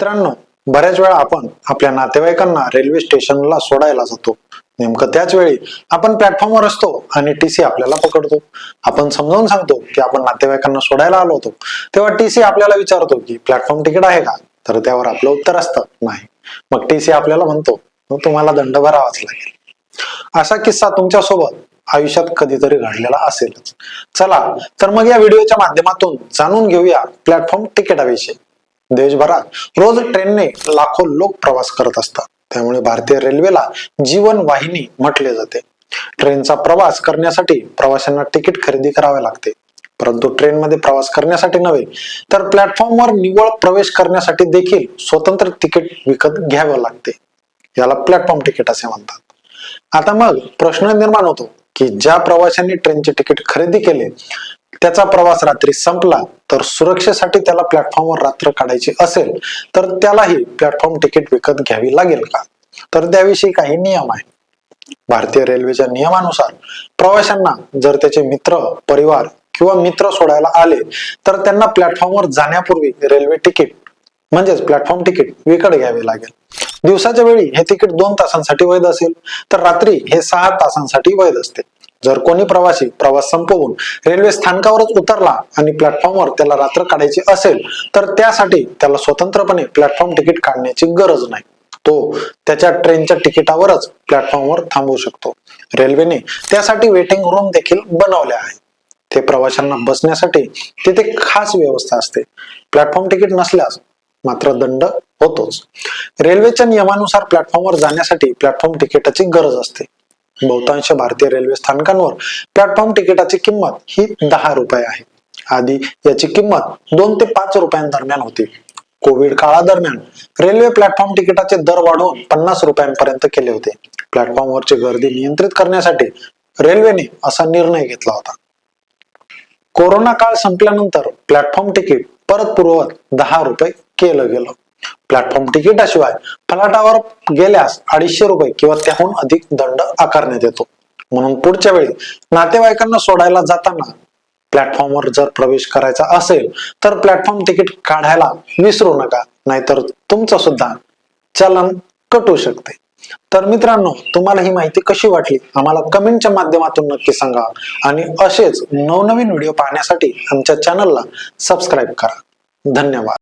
मित्रांनो बऱ्याच वेळा आपण आपल्या नातेवाईकांना रेल्वे स्टेशनला सोडायला जातो. नेमकं त्याच वेळी आपण प्लॅटफॉर्मवर असतो आणि टीसी आपल्याला पकडतो. आपण समजावून सांगतो की आपण नातेवाईकांना सोडायला आलो होतो. तेव्हा टीसी आपल्याला विचारतो की प्लॅटफॉर्म तिकीट आहे का? तर त्यावर आपलं उत्तर असतं नाही. मग टीसी आपल्याला म्हणतो "मग तुम्हाला दंड भरावाच लागेल. असा किस्सा तुमच्यासोबत आयुष्यात कधीतरी घडलेला असेलच. चला तर मग या व्हिडिओच्या माध्यमातून जाणून घेऊया प्लॅटफॉर्म तिकिटाविषयी. देशभरात रोज ट्रेनने लाखो लोक प्रवास करत असतात. त्यामुळे भारतीय रेल्वेला जीवन वाहिनी म्हटले जाते. ट्रेनचा प्रवास करण्यासाठी प्रवाशांना तिकीट खरेदी करावे लागते. परंतु ट्रेनमध्ये प्रवास करण्यासाठी नव्हे तर प्लॅटफॉर्मवर निव्वळ प्रवेश करण्यासाठी देखील स्वतंत्र तिकीट विकत घ्यावं लागते. याला प्लॅटफॉर्म तिकीट असे म्हणतात. आता मग प्रश्न निर्माण होतो की ज्या प्रवाशांनी ट्रेनचे तिकीट खरेदी केले त्याचा प्रवास रात्री संपला तर सुरक्षेसाठी त्याला प्लॅटफॉर्मवर रात्र काढायची असेल तर त्यालाही प्लॅटफॉर्म तिकीट विकत घ्यावी लागेल का? तर त्याविषयी काही नियम आहेत. भारतीय रेल्वेच्या नियमानुसार प्रवाशांना जर त्याचे मित्र परिवार किंवा मित्र सोडायला आले तर त्यांना प्लॅटफॉर्मवर जाण्यापूर्वी रेल्वे तिकीट म्हणजेच प्लॅटफॉर्म तिकीट विकत घ्यावे लागेल. दिवसाच्या वेळी हे तिकीट दोन तासांसाठी वैध असेल तर रात्री हे सहा तासांसाठी वैध असते. जर कोणी प्रवासी प्रवास संपवून रेल्वे स्थानकावरच उतरला आणि प्लॅटफॉर्मवर त्याला रात्र काढायची असेल तर त्यासाठी त्याला स्वतंत्रपणे प्लॅटफॉर्म तिकीट काढण्याची गरज नाही. तो त्याच्या ट्रेनच्या तिकिटावरच प्लॅटफॉर्मवर थांबवू शकतो. रेल्वेने त्यासाठी वेटिंग रूम देखील बनवल्या आहे ते प्रवाशांना बसण्यासाठी तिथे खास व्यवस्था असते. प्लॅटफॉर्म तिकीट नसल्यास मात्र दंड होतोच. रेल्वेच्या नियमानुसार प्लॅटफॉर्मवर जाण्यासाठी प्लॅटफॉर्म तिकिटाची गरज असते. बहुतांश भारतीय रेल्वे स्थानकांवर प्लॅटफॉर्म तिकिटाची किंमत ही दहा रुपये आहे. आधी याची किंमत दोन ते पाच रुपयांदरम्यान होती. कोविड काळादरम्यान रेल्वे प्लॅटफॉर्म तिकिटाचे दर वाढवून पन्नास रुपयांपर्यंत केले होते. प्लॅटफॉर्मवरची गर्दी नियंत्रित करण्यासाठी रेल्वेने असा निर्णय घेतला होता. कोरोना काळ संपल्यानंतर प्लॅटफॉर्म तिकीट परत पूर्वत दहा रुपये केलं गेलं. प्लॅटफॉर्म तिकिटाशिवाय फलाटावर गेल्यास अडीचशे रुपये किंवा त्याहून अधिक दंड आकारण्यात येतो. म्हणून पुढच्या वेळी नातेवाईकांना सोडायला जाताना प्लॅटफॉर्मवर जर प्रवेश करायचा असेल तर प्लॅटफॉर्म तिकीट काढायला विसरू नका नाहीतर तुमचं सुद्धा चलन कटू शकते. तर मित्रांनो तुम्हाला ही माहिती कशी वाटली? आम्हाला कमेंटच्या माध्यमातून नक्की सांगा. आणि असेच नवनवीन व्हिडिओ पाहण्यासाठी आमच्या चॅनलला सबस्क्राईब करा. धन्यवाद.